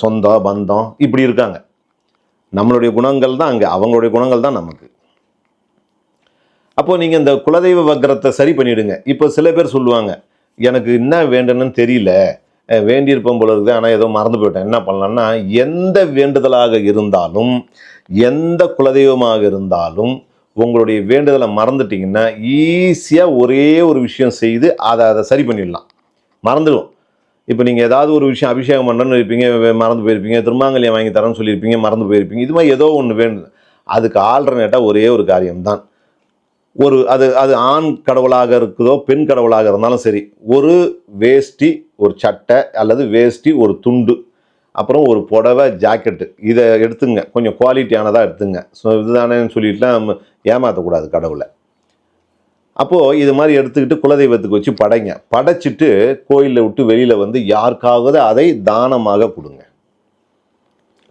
[SPEAKER 1] சொந்தம் பந்தம் இப்படி இருக்காங்க. நம்மளுடைய குணங்கள் தான் அங்கே அவங்களுடைய குணங்கள் தான் நமக்கு. அப்போது நீங்கள் இந்த குலதெய்வ வக்கரத்தை சரி பண்ணிவிடுங்க இப்போ சில பேர் சொல்லுவாங்க எனக்கு என்ன வேண்டணும்னு தெரியல. வேண்டியிருப்போம் போல இருக்குது ஆனால் ஏதோ மறந்து போயிட்டேன். என்ன பண்ணலான்னா எந்த வேண்டுதலாக இருந்தாலும் எந்த குலதெய்வமாக இருந்தாலும் உங்களுடைய வேண்டுதலை மறந்துட்டீங்கன்னா ஈஸியாக ஒரே ஒரு விஷயம் செய்து அதை அதை சரி பண்ணிடலாம். மறந்துடும். இப்போ நீங்கள் ஏதாவது ஒரு விஷயம் அபிஷேகம் பண்ணுறேன்னு இருப்பீங்க மறந்து போயிருப்பீங்க திருமாங்கல்யம் வாங்கி தரேன்னு சொல்லியிருப்பீங்க மறந்து போயிருப்பீங்க. இது மாதிரி ஏதோ ஒன்று வேண்டும் அதுக்கு ஆல்டர்னேட்டாக ஒரே ஒரு காரியம்தான். ஒரு அது அது ஆண் கடவுளாக இருக்குதோ பெண் கடவுளாக இருந்தாலும் சரி ஒரு வேஷ்டி ஒரு சட்டை அல்லது வேஷ்டி ஒரு துண்டு அப்புறம் ஒரு புடவை ஜாக்கெட்டு இதை எடுத்துங்க. கொஞ்சம் குவாலிட்டியானதாக எடுத்துங்க. ஸோ இதுதானேன்னு சொல்லிட்டுலாம் நம்ம ஏமாற்றக்கூடாது கடவுளை. அப்போது இது மாதிரி எடுத்துக்கிட்டு குலதெய்வத்துக்கு வச்சு படைங்க. படைச்சிட்டு கோயிலில் விட்டு வெளியில் வந்து யாருக்காவது அதை தானமாக கொடுங்க.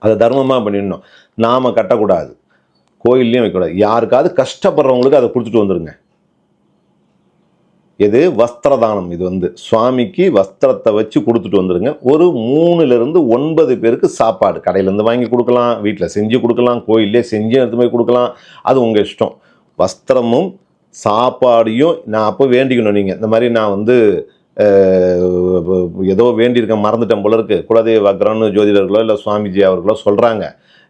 [SPEAKER 1] அதை தர்மமாக பண்ணிடணும். நாம் கட்டக்கூடாது. கோயில்லையும் வைக்கக்கூடாது யாருக்காவது கஷ்டப்படுறவங்களுக்கு அதை கொடுத்துட்டு வந்துடுங்க இது வஸ்திரதானம். இது வந்து சுவாமிக்கு வஸ்திரத்தை வச்சு கொடுத்துட்டு வந்துடுங்க ஒரு மூணுலேருந்து ஒன்பது பேருக்கு சாப்பாடு. கடையிலேருந்து வாங்கி கொடுக்கலாம் வீட்டில் செஞ்சு கொடுக்கலாம் கோயிலே செஞ்சு எடுத்து போய் கொடுக்கலாம். அது உங்கள் இஷ்டம். வஸ்திரமும் சாப்பாடையும் நான் அப்போ வேண்டிக்கணும் நீங்கள் இந்த மாதிரி நான் வந்து ஏதோ வேண்டியிருக்கேன் மறந்துட்டேன் போல இருக்குது குலதெய்வ அக்ரன்னு ஜோதிடர்களோ இல்லை சுவாமிஜி அவர்களோ சொல்கிறாங்க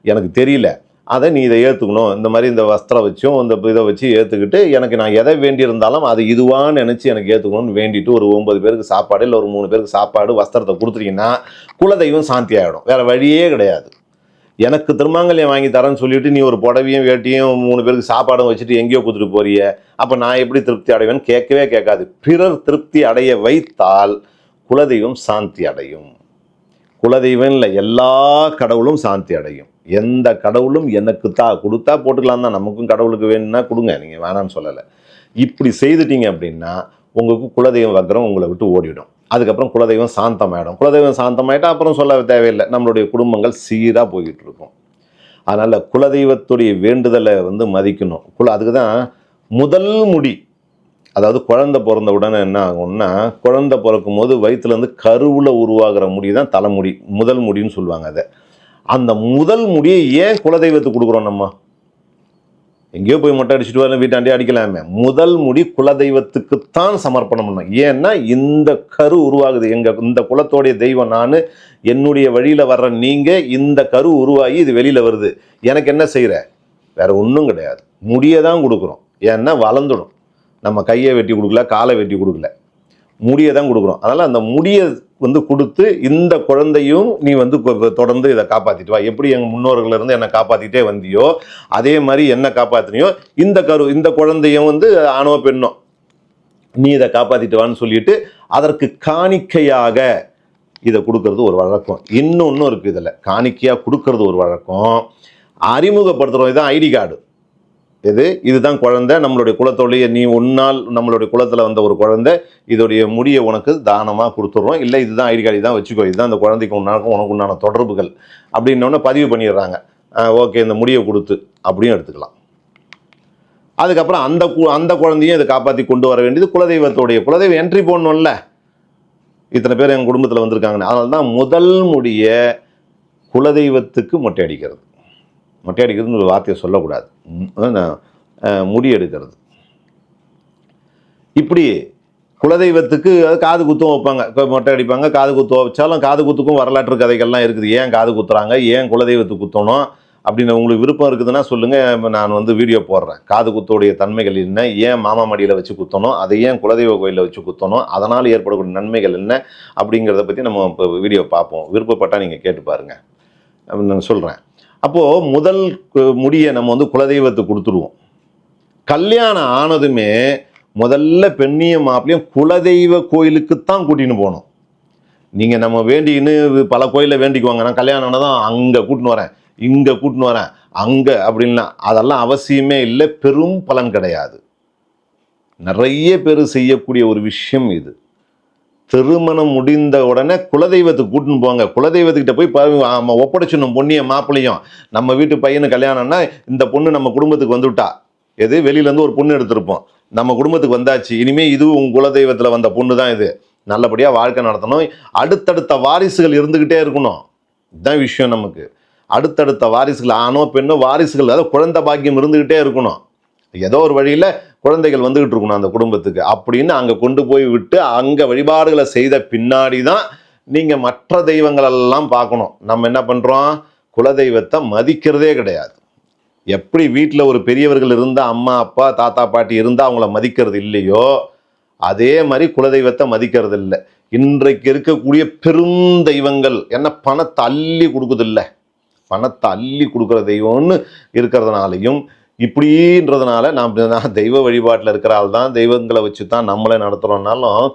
[SPEAKER 1] எனக்கு தெரியல. அதை நீ இதை ஏற்றுக்கணும் இந்த மாதிரி இந்த வஸ்திரம் வச்சும் இந்த இதை வச்சு ஏற்றுக்கிட்டு எனக்கு நான் எதை வேண்டியிருந்தாலும் அது இதுவான்னு நினச்சி எனக்கு ஏற்றுக்கணும்னு வேண்டிட்டு ஒரு ஒன்பது பேருக்கு சாப்பாடு இல்லை ஒரு மூணு பேருக்கு சாப்பாடு வஸ்திரத்தை கொடுத்துட்டீங்கன்னா குலதெய்வம் சாந்தி ஆகிடும் வேறு வழியே கிடையாது. எனக்கு திருமாங்கல்யம் வாங்கி தரேன்னு சொல்லிட்டு நீ ஒரு புடவையும் வேட்டியும் மூணு பேருக்கு சாப்பாடும் வச்சுட்டு எங்கேயோ கொடுத்துட்டு போறிய அப்போ நான் எப்படி திருப்தி அடைவேன்னு கேட்கவே கேட்காது. பிறர் திருப்தி அடைய வைத்தால் குலதெய்வம் சாந்தி அடையும். குலதெய்வம் இல்லை எல்லா கடவுளும் சாந்தி அடையும். எந்த கடவுளும் எனக்கு தா கொடுத்தா போட்டுக்கலாம் தான். நமக்கும் கடவுளுக்கு வேணும்னா கொடுங்க. நீங்கள் வேணான்னு சொல்லலை. இப்படி செய்துட்டீங்க அப்படின்னா உங்களுக்கு குலதெய்வம் வக்ரம் உங்களை விட்டு ஓடிடும் அதுக்கப்புறம் குலதெய்வம் சாந்தமாயிடும். குலதெய்வம் சாந்தமாயிட்டா அப்புறம் சொல்ல தேவையில்லை. நம்மளுடைய குடும்பங்கள் சீராக போய்கிட்டு இருக்கும். அதனால் குலதெய்வத்துடைய வேண்டுதலை வந்து மதிக்கணும். குல அதுக்கு தான் முதல் முடி. அதாவது குழந்தை பிறந்த உடனே என்ன ஆகும்னா குழந்தை பிறக்கும் போது வயிற்றுலேருந்து கருவில் உருவாகிற முடி தான் தலைமுடி. முதல் முடின்னு சொல்லுவாங்க அதை. அந்த முதல் முடியை ஏன் குலதெய்வத்துக்கு கொடுக்குறோம் நம்ம? எங்கேயோ போய் மொட்டை அடிச்சுட்டு வரல வீட்டாண்டே அடிக்கலாமே. முதல் முடி குலதெய்வத்துக்குத்தான் சமர்ப்பணம் பண்ணணும். ஏன்னா இந்த கரு உருவாகுது. எங்கள் இந்த குலத்தோடைய தெய்வம் நான் என்னுடைய வழியில் வர்ற நீங்கள் இந்த கரு உருவாகி இது வெளியில் வருது. எனக்கு என்ன செய்கிற வேறு ஒன்றும் கிடையாது. முடியை தான் கொடுக்குறோம். ஏன்னா வளர்ந்துடும். நம்ம கையை வெட்டி கொடுக்கல காலை வெட்டி கொடுக்கல. முடியை தான் கொடுக்குறோம். அதனால் அந்த முடியை வந்து கொடுத்து இந்த குழந்தையும் நீ வந்து தொடர்ந்து இதை காப்பாற்றிட்டு வா. எப்படி எங்கள் முன்னோர்கள் இருந்து என்னை காப்பாற்றிட்டே வந்தியோ அதே மாதிரி என்ன காப்பாற்றினியோ இந்த கரு இந்த குழந்தையும் வந்து ஆணவ பெண்ணோ நீ இதை காப்பாற்றிட்டு வான்னு சொல்லிட்டு அதற்கு காணிக்கையாக இதை கொடுக்கறது ஒரு வழக்கம். இன்னொன்றும் இருக்குது இதில். காணிக்கையாக கொடுக்கறது ஒரு வழக்கம். அறிமுகப்படுத்துகிறோம் இதுதான் ஐடி கார்டு. இது இதுதான் குழந்தை. நம்மளுடைய குலத்தோடைய நீ ஒன்னால் நம்மளுடைய குலத்தில் வந்த ஒரு குழந்தை. இதோடைய முடியை உனக்கு தானமாக கொடுத்துட்றோம். இல்லை இதுதான் ஐடி கார்டு தான் வச்சுக்கோ. இதுதான் அந்த குழந்தைக்கு உன்னாக்கும் உனக்கு உண்டான தொடர்புகள் அப்படின்னோடனே பதிவு பண்ணிடுறாங்க. ஓகே இந்த முடியை கொடுத்து அப்படியும் எடுத்துக்கலாம். அதுக்கப்புறம் அந்த கு- அந்த குழந்தையும் இதை காப்பாற்றி கொண்டு வர வேண்டியது குலதெய்வத்தோடைய குலதெய்வம் என்ட்ரி போடணும்ல. இத்தனை பேர் எங்கள் குடும்பத்தில் வந்திருக்காங்கன்னு. அதனால தான் முதல் முடிய குலதெய்வத்துக்கு மொட்டை அடிக்கிறது. மொட்டை அடிக்கிறதுன்னு ஒரு வார்த்தையை சொல்லக்கூடாது. முடி எடுக்கிறது. இப்படி குலதெய்வத்துக்கு காது குத்தும் வைப்பாங்க. மொட்டை அடிப்பாங்க காது குத்து வச்சாலும் காது குத்துக்கும் வரலாற்று கதைகள்லாம் இருக்குது. ஏன் காது குத்துறாங்க? ஏன் குலதெய்வத்துக்கு குத்தணும்? அப்படின்னு உங்களுக்கு விருப்பம் இருக்குதுன்னா சொல்லுங்கள் நான் வந்து வீடியோ போடுறேன். காது குத்தோடைய தன்மைகள் என்ன? ஏன் மாமா மடியில் வச்சு குத்தணும்? அதை ஏன் குலதெய்வ கோயிலில் வச்சு குத்தணும்? அதனால் ஏற்படக்கூடிய நன்மைகள் என்ன? அப்படிங்கிறத பற்றி நம்ம இப்போ வீடியோ பார்ப்போம். விருப்பப்பட்டால் நீங்கள் கேட்டு பாருங்கள் அப்படின்னு நான் சொல்கிறேன் அப்போது முதல் முடியை நம்ம வந்து குலதெய்வத்துக்கு கொடுத்துருவோம். கல்யாணம் ஆனதுமே முதல்ல பெண்ணியம் மாப்பிளையும் குலதெய்வ கோயிலுக்குத்தான் கூட்டின்னு போகணும். நீங்கள் நம்ம வேண்டின்னு பல கோயிலில் வேண்டிக்குவாங்க. நான் கல்யாணம் ஆனதும் அங்கே கூட்டின்னு வரேன் இங்கே கூட்டின்னு வரேன் அங்கே அப்படின்லாம் அதெல்லாம் அவசியமே இல்லை. பெரும் பலன் கிடையாது. நிறைய பேர் செய்யக்கூடிய ஒரு விஷயம் இது. திருமணம் முடிந்த உடனே குலதெய்வத்துக்கு கூட்டின்னு போங்க. குலதெய்வத்துக்கிட்ட போய் ப- ஆமா, ஒப்படைச்சிடணும் பொண்ணிய மாப்பிளையும் நம்ம வீட்டு பையனு கல்யாணம்னா இந்த பொண்ணு நம்ம குடும்பத்துக்கு வந்துவிட்டா எது? வெளியிலேருந்து ஒரு பொண்ணு எடுத்திருப்போம். நம்ம குடும்பத்துக்கு வந்தாச்சு. இனிமேல் இது உங்கள் குலதெய்வத்தில் வந்த பொண்ணு தான் இது. நல்லபடியாக வாழ்க்கை நடத்தணும். அடுத்தடுத்த வாரிசுகள் இருந்துக்கிட்டே இருக்கணும். இதுதான் விஷயம் நமக்கு. அடுத்தடுத்த வாரிசுகள் ஆணோ பெண்ணோ வாரிசுகள் அதாவது குழந்தை பாக்கியம் இருந்துக்கிட்டே இருக்கணும். ஏதோ ஒரு வழியில் குழந்தைகள் வந்துகிட்டு இருக்கணும் அந்த குடும்பத்துக்கு. அப்படின்னு அங்கே கொண்டு போய் விட்டு அங்கே வழிபாடுகளை செய்த பின்னாடி தான் நீங்கள் மற்ற தெய்வங்களெல்லாம் பார்க்கணும். நம்ம என்ன பண்ணுறோம் குலதெய்வத்தை மதிக்கிறதே கிடையாது. எப்படி வீட்டில் ஒரு பெரியவர்கள் இருந்தால் அம்மா அப்பா தாத்தா பாட்டி இருந்தால் அவங்கள மதிக்கிறது இல்லையோ அதே மாதிரி குலதெய்வத்தை மதிக்கிறது இல்லை இன்றைக்கு இருக்கக்கூடிய பெரும் தெய்வங்கள் என்ன பணத்தை அள்ளி கொடுக்குதில்ல. பணத்தை அள்ளி கொடுக்குற தெய்வம்னு இருக்கிறதுனாலையும் இப்படின்றதுனால நாம் நான் தெய்வ வழிபாட்டில் இருக்கிறால் தான் தெய்வங்களை வச்சு தான் நம்மளை நடத்துகிறோம்னாலும்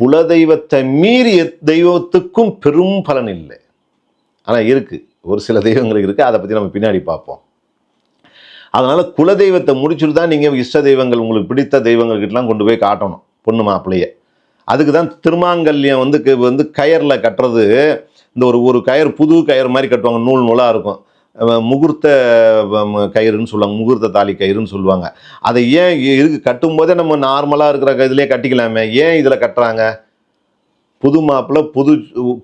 [SPEAKER 1] குலதெய்வத்தை மீறிய தெய்வத்துக்கும் பெரும் பலன் இல்லை. ஆனால் இருக்குது ஒரு சில தெய்வங்கள் இருக்குது அதை பற்றி நம்ம பின்னாடி பார்ப்போம். அதனால் குலதெய்வத்தை முடிச்சுட்டு தான் நீங்கள் இஷ்ட தெய்வங்கள் உங்களுக்கு பிடித்த தெய்வங்கள்கிட்டலாம் கொண்டு போய் காட்டணும் பொண்ணு மாப்பிள்ளைய. அதுக்கு தான் திருமாங்கல்யம் வந்து க- வந்து கயரில் கட்டுறது. இந்த ஒரு ஒரு கயர் புது கயர் மாதிரி கட்டுவாங்க. நூல் நூலாக இருக்கும். முகூர்த்த கயிறுன்னு சொல்லுவாங்க முகூர்த்த தாலி கயிறுன்னு சொல்லுவாங்க. அதை ஏன் இருக்கு கட்டும்போதே நம்ம நார்மலாக இருக்கிற இதுலேயே கட்டிக்கலாமே? ஏன் இதில் கட்டுறாங்க? புது மாப்பிள்ள புது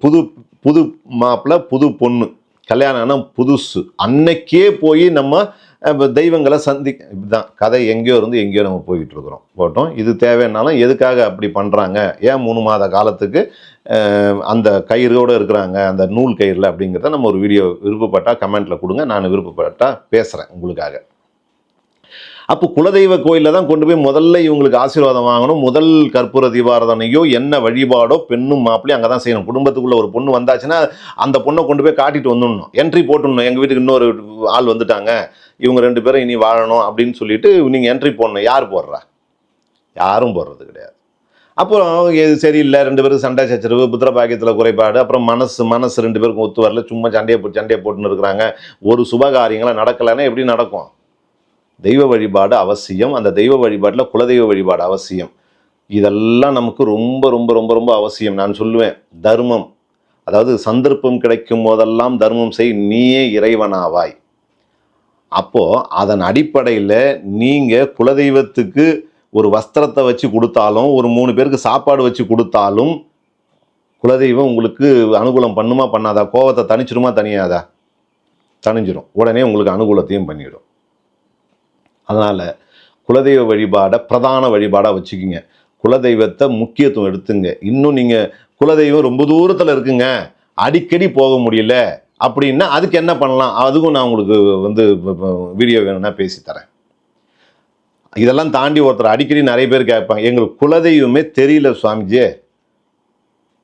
[SPEAKER 1] புது புது மாப்பிள்ள புது பொண்ணு. கல்யாணம்னா புதுசு. அன்னைக்கே போய் நம்ம இப்போ தெய்வங்களை சந்தி இப்படிதான். கதை எங்கேயோ இருந்து எங்கேயோ நம்ம போய்கிட்டு இருக்கிறோம். போட்டோம். இது தேவைன்னாலும் எதுக்காக அப்படி பண்ணுறாங்க ஏன் மூணு மாத காலத்துக்கு அந்த கயிறோடு இருக்கிறாங்க? அந்த நூல் கயிறில் அப்படிங்கிறத நம்ம ஒரு வீடியோ விருப்பப்பட்டால் கமெண்ட்டில் கொடுங்க. நான் விருப்பப்பட்டால் பேசுகிறேன் உங்களுக்காக. அப்போ குலதெய்வ கோயிலில் தான் கொண்டு போய் முதல்ல இவங்களுக்கு ஆசீர்வாதம் வாங்கணும். முதல் கற்பூர தீபாரதனையோ என்ன வழிபாடோ பெண்ணும் மாப்பிளையும் அங்கே தான் செய்யணும். குடும்பத்துக்குள்ளே ஒரு பொண்ணு வந்தாச்சுன்னா அந்த பொண்ணை கொண்டு போய் காட்டிட்டு வந்துடணும். என்ட்ரி போட்டுடணும். எங்கள் வீட்டுக்கு இன்னொரு ஆள் வந்துட்டாங்க. இவங்க ரெண்டு பேரும் இனி வாழணும் அப்படின்னு சொல்லிட்டு நீங்கள் என்ட்ரி போடணும். யார் போடுறா? யாரும் போடுறது கிடையாது. அப்புறம் எது சரியில்லை. ரெண்டு பேரும் சண்டை சச்சரவு புத்திர பாக்கியத்தில் குறைபாடு. அப்புறம் மனசு மனசு ரெண்டு பேருக்கும் ஒத்து வரல. சும்மா சண்டையை போட்டு சண்டையை போட்டுன்னு இருக்கிறாங்க. ஒரு சுபகாரியங்களாக நடக்கலைன்னா எப்படி நடக்கும்? தெய்வ வழிபாடு அவசியம். அந்த தெய்வ வழிபாட்டில் குலதெய்வ வழிபாடு அவசியம். இதெல்லாம் நமக்கு ரொம்ப ரொம்ப ரொம்ப ரொம்ப அவசியம். நான் சொல்லுவேன் தர்மம். அதாவது சந்தர்ப்பம் கிடைக்கும் போதெல்லாம் தர்மம் செய் நீயே இறைவனாவாய். அப்போது அதன் அடிப்படையில் நீங்கள் குலதெய்வத்துக்கு ஒரு வஸ்திரத்தை வச்சு கொடுத்தாலும் ஒரு மூணு பேருக்கு சாப்பாடு வச்சு கொடுத்தாலும் குலதெய்வம் உங்களுக்கு அனுகூலம் பண்ணுமா பண்ணாதா? கோவத்தை தனிச்சிடுமா தனியாதா தனிஞ்சிடும் உடனே உங்களுக்கு அனுகூலத்தையும் பண்ணிவிடும் அதனால் குலதெய்வ வழிபாடை பிரதான வழிபாடாக வச்சுக்கிங்க. குலதெய்வத்தை முக்கியத்துவம் எடுத்துங்க. இன்னும் நீங்கள் குலதெய்வம் ரொம்ப தூரத்தில் இருக்குங்க. அடிக்கடி போக முடியல அப்படின்னா அதுக்கு என்ன பண்ணலாம்? அதுக்கும் நான் உங்களுக்கு வந்து வீடியோ வேணும்னா பேசி தரேன். இதெல்லாம் தாண்டி ஒருத்தர் அடிக்கடி நிறைய பேர் கேட்பாங்க எங்களுக்கு குலதெய்வமே தெரியல சுவாமிஜி.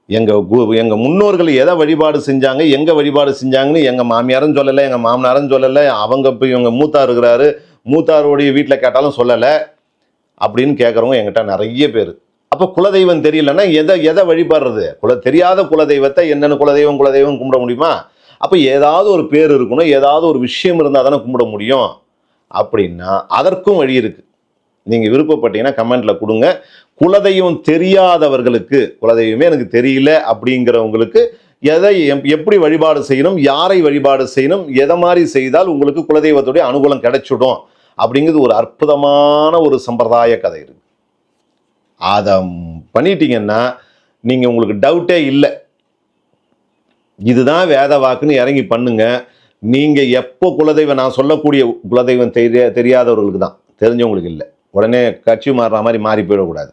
[SPEAKER 1] எங்கள் கு- எங்கள் முன்னோர்கள் எதை வழிபாடு செஞ்சாங்க? எங்கே வழிபாடு செஞ்சாங்கன்னு எங்கள் மாமியாரும் சொல்லலை எங்கள் மாமனாரும் சொல்லலை அவங்க இப்போ இவங்க மூத்தா இருக்கிறாரு. மூத்தாருடைய வீட்டில் கேட்டாலும் சொல்லலை அப்படின்னு கேட்குறவங்க எங்கிட்ட நிறைய பேர். அப்போ குலதெய்வம் தெரியலன்னா எதை எதை வழிபடுறது? குல தெரியாத குலதெய்வத்தை என்னென்ன குலதெய்வம் குலதெய்வம் கும்பிட முடியுமா? அப்போ ஏதாவது ஒரு பேர் இருக்கணும் ஏதாவது ஒரு விஷயம் இருந்தால் தானே கும்பிட முடியும். அப்படின்னா அதற்கும் வழி இருக்குது நீங்கள் விருப்பப்பட்டீங்கன்னா கமெண்ட்டில் கொடுங்க. குலதெய்வம் தெரியாதவர்களுக்கு குலதெய்வமே எனக்கு தெரியல அப்படிங்கிறவங்களுக்கு எதை எப்படி வழிபாடு செய்யணும் யாரை வழிபாடு செய்யணும் எதை மாதிரி செய்தால் உங்களுக்கு குலதெய்வத்துடைய அனுகூலம் கிடைச்சிடும்? அப்படிங்கிறது ஒரு அற்புதமான ஒரு சம்பிரதாய கதை இருக்கு அதை பண்ணிட்டீங்கன்னா நீங்கள் உங்களுக்கு டவுட்டே இல்லை. இதுதான் வேத வாக்குன்னு இறங்கி பண்ணுங்க. நீங்கள் எப்போ குலதெய்வம் நான் சொல்லக்கூடிய குலதெய்வம் தெரிய தெரியாதவர்களுக்கு தான். தெரிஞ்சவங்களுக்கு இல்லை. உடனே கட்சி மாறுற மாதிரி மாறி போயிடக்கூடாது.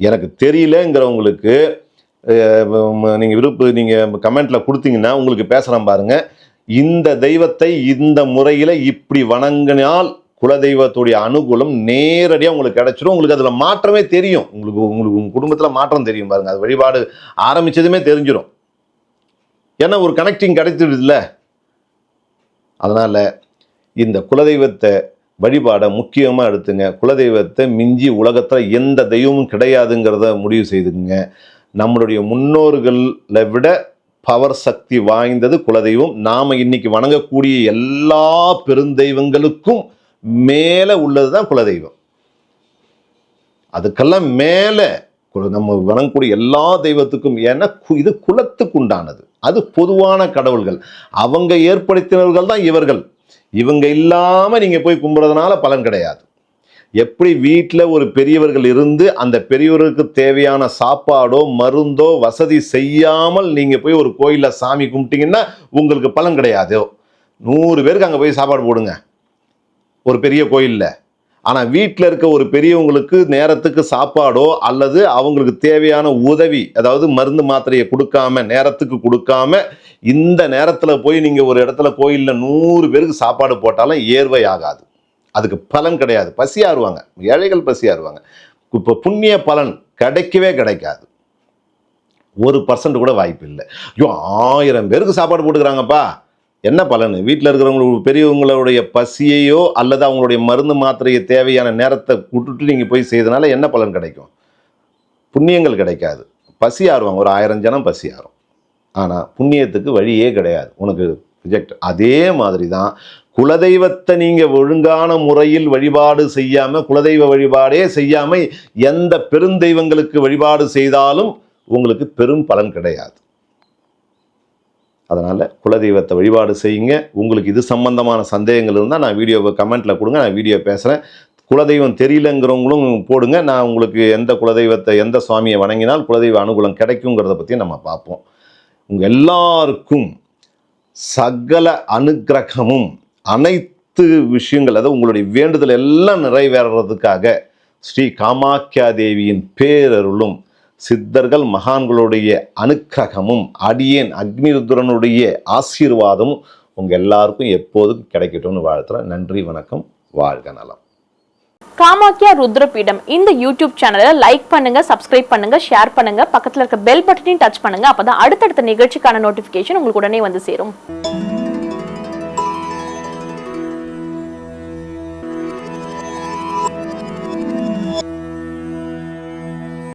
[SPEAKER 1] எனக்கு தெரியலங்கிறவங்களுக்கு நீங்கள் விருப்ப நீங்கள் கமெண்ட்டில் கொடுத்தீங்கன்னா உங்களுக்கு பேசுகிறேன் பாருங்க. இந்த தெய்வத்தை இந்த முறையில் இப்படி வணங்கினால் குலதெய்வத்துடைய அனுகூலம் நேரடியாக உங்களுக்கு கிடைச்சிடும் உங்களுக்கு அதில் மாற்றமே தெரியும். உங்களுக்கு உங்களுக்கு உங்கள் குடும்பத்தில் மாற்றம் தெரியும் பாருங்கள் அது வழிபாடு ஆரம்பிச்சதுமே தெரிஞ்சிடும் ஏன்னா ஒரு கனெக்டிங் கிடைச்சிடுதுல்ல அதனால் இந்த குலதெய்வத்தை வழிபாடை முக்கியமாக எடுத்துங்க. குலதெய்வத்தை மிஞ்சி உலகத்தில் எந்த தெய்வமும் கிடையாதுங்கிறத முடிவு செய்துங்க நம்மளுடைய முன்னோர்களில் விட பவர் சக்தி வாய்ந்தது குலதெய்வம். நாம் இன்னைக்கு வணங்கக்கூடிய எல்லா பெருந்தெய்வங்களுக்கும் மேலே உள்ளது தான் குலதெய்வம். அதுக்கெல்லாம் மேலே நம்ம வணங்கக்கூடிய எல்லா தெய்வத்துக்கும் ஏன்னா கு- இது குலத்துக்கு உண்டானது. அது பொதுவான கடவுள்கள். அவங்க ஏற்படுத்தினவர்கள் தான் இவர்கள். இவங்க இல்லாமல் நீங்கள் போய் கும்பிட்றதுனால பலன் கிடையாது. எப்படி வீட்டில் ஒரு பெரியவர்கள் இருந்து அந்த பெரியவருக்கு தேவையான சாப்பாடோ மருந்தோ வசதி செய்யாமல் நீங்கள் போய் ஒரு கோயிலில் சாமி கும்பிட்டீங்கன்னா உங்களுக்கு பலன் கிடையாதோ? நூறு பேருக்கு அங்கே போய் சாப்பாடு போடுங்க. ஒரு பெரிய கோயிலில் ஆனால் வீட்டில் இருக்க ஒரு பெரியவங்களுக்கு நேரத்துக்கு சாப்பாடோ அல்லது அவங்களுக்கு தேவையான உதவி அதாவது மருந்து மாத்திரையை கொடுக்காம நேரத்துக்கு கொடுக்காம இந்த நேரத்தில் போய் நீங்கள் ஒரு இடத்துல கோயிலில் நூறு பேருக்கு சாப்பாடு போட்டாலும் ஏர்வை ஆகாது. அதுக்கு பலன் கிடையாது. பசியாருவாங்க ஏழைகள் பசியாருவாங்க இப்போ புண்ணிய பலன் கிடைக்கவே கிடைக்காது. ஒரு பர்சன்ட் கூட வாய்ப்பு இல்லை. ஐயோ ஆயிரம் பேருக்கு சாப்பாடு போட்டுக்கிறாங்கப்பா. என்ன பலன்? வீட்டில் இருக்கிறவங்களுக்கு பெரியவங்களுடைய பசியையோ அல்லது அவங்களுடைய மருந்து மாத்திரையை தேவையான நேரத்தை விட்டுட்டு நீங்கள் போய் செய்தனால என்ன பலன் கிடைக்கும்? புண்ணியங்கள் கிடைக்காது. பசி ஆறுவாங்க ஒரு ஆயிரம் ஜனம் பசி ஆறும். ஆனால் புண்ணியத்துக்கு வழியே கிடையாது. உனக்கு ரிஜெக்ட். அதே மாதிரி தான் குலதெய்வத்தை நீங்கள் ஒழுங்கான முறையில் வழிபாடு செய்யாமல் குலதெய்வ வழிபாடே செய்யாமல் எந்த பெருந்தெய்வங்களுக்கு வழிபாடு செய்தாலும் உங்களுக்கு பெரும் பலன் கிடையாது. அதனால் குலதெய்வத்தை வழிபாடு செய்யுங்க. உங்களுக்கு இது சம்பந்தமான சந்தேகங்கள் இருந்தால் நான் வீடியோவை கமெண்ட்டில் கொடுங்க. நான் வீடியோ பேசுகிறேன் குலதெய்வம் தெரியலங்கிறவங்களும் போடுங்க. நான் உங்களுக்கு எந்த குலதெய்வத்தை எந்த சுவாமியை வணங்கினால் குலதெய்வ அனுகூலம் கிடைக்குங்கிறத பற்றி நம்ம பார்ப்போம். உங்கள் எல்லாருக்கும் சகல அனுக்கிரகமும் அனைத்து விஷயங்கள் அதாவது உங்களுடைய வேண்டுதல் எல்லாம் நிறைவேறதுக்காக ஸ்ரீ காமாக்கியா தேவியின் பேரருளும் சித்தர்கள் மகான்களுடைய அனுக்கிரகமும் அடியேன் அக்னிருத்ரனுடைய ஆசீர்வாதமும் உங்க எல்லாருக்கும் எப்போதும் கிடைக்கட்டும்னு வாழ்த்துறேன். நன்றி வணக்கம் வாழ்க நலம்.
[SPEAKER 3] காமாக்கியா ருத்ரபீடம். இந்த யூடியூப் சேனலை லைக் பண்ணுங்க சப்ஸ்கிரைப் பண்ணுங்க ஷேர் பண்ணுங்க. பக்கத்துல இருக்க பெல் பட்டனையும் டச் பண்ணுங்க. அப்பதான் அடுத்தடுத்த நிகழ்ச்சிக்கான நோட்டிபிகேஷன் உங்களுக்கு உடனே வந்து சேரும்.